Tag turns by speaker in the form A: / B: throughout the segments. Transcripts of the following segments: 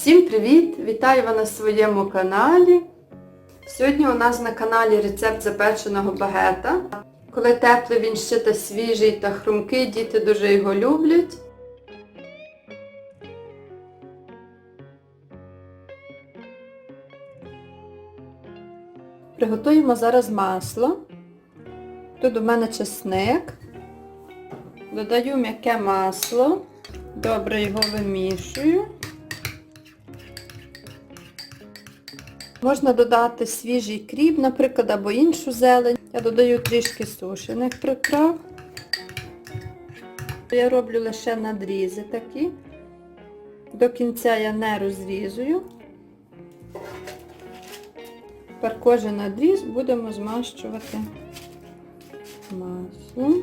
A: Всім привіт! Вітаю вас на своєму каналі. Сьогодні у нас на каналі рецепт запеченого багета. Коли теплий він ще та свіжий та хрумкий, діти дуже його люблять. Приготуємо зараз масло. Тут у мене чесник. Додаю м'яке масло. Добре його вимішую. Можна додати свіжий кріп, наприклад, або іншу зелень. Я додаю трішки сушених приправ. Я роблю лише надрізи такі. До кінця я не розрізую. Тепер кожен надріз будемо змащувати маслом.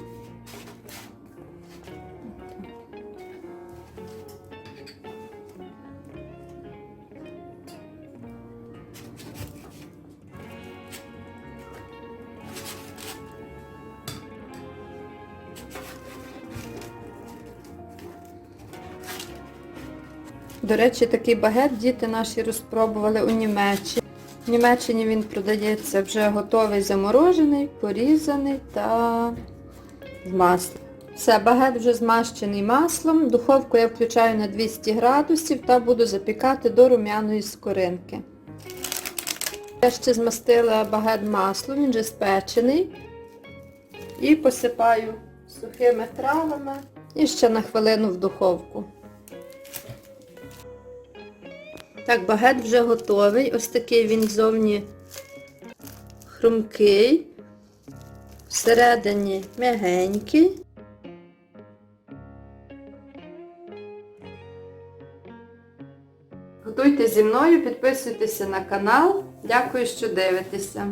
A: До речі, такий багет діти наші розпробували у Німеччині. В Німеччині він продається вже готовий заморожений, порізаний та в маслі. Все, багет вже змащений маслом. Духовку я включаю на 200 градусів та буду запікати до рум'яної скоринки. Я ще змастила багет маслом, він вже спечений. І посипаю сухими травами і ще на хвилину в духовку. Так, багет вже готовий. Ось такий він зовні хрумкий, всередині м'ягенький. Готуйте зі мною, підписуйтеся на канал. Дякую, що дивитеся.